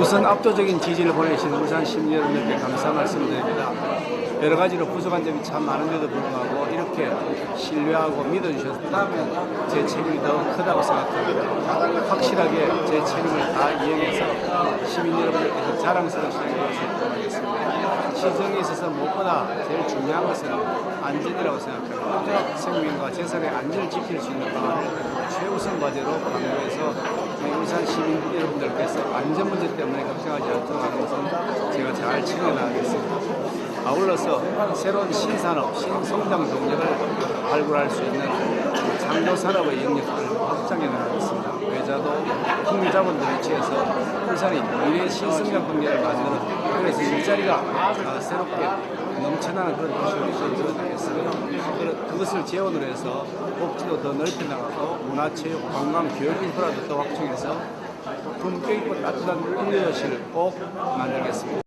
우선 압도적인 지지를 보내주신 울산 시민 여러분들께 감사 말씀드립니다. 여러 가지로 부족한 점이 참 많은데도 불구하고 이렇게 신뢰하고 믿어주셨다면 제 책임이 더 크다고 생각합니다. 확실하게 제 책임을 다 이행해서 시민 여러분들께서 자랑스러우시는 것을 바라겠습니다. 시정에 있어서 무엇보다 제일 중요한 것은 안전이라고 생각합니다. 생명과 재산의 안전을 지킬 수 있는 방안을 최우선 과제로 강구해서 저희 울산 시민 여러분들께서 안전 문제 때문에 걱정하지 않도록 것은 제가 잘 챙겨나가겠습니다. 아울러서 새로운 신산업, 신성장 동력을 발굴할 수 있는 창조 산업의 영역을 확장해 나가겠습니다. 외자도 국민자본들이 취해서 울산이 미래 신성장 동력을 만드는 그래서 일자리가 아, 새롭게 넘쳐나는 그런 도시로 이끌어나겠습니다. 그것을 재원으로 해서 복지도 더 넓혀 나가고 문화체육, 관광, 교육 인프라도 더 확충해서 품격 있고 따뜻한 인류도시를 꼭 만들겠습니다.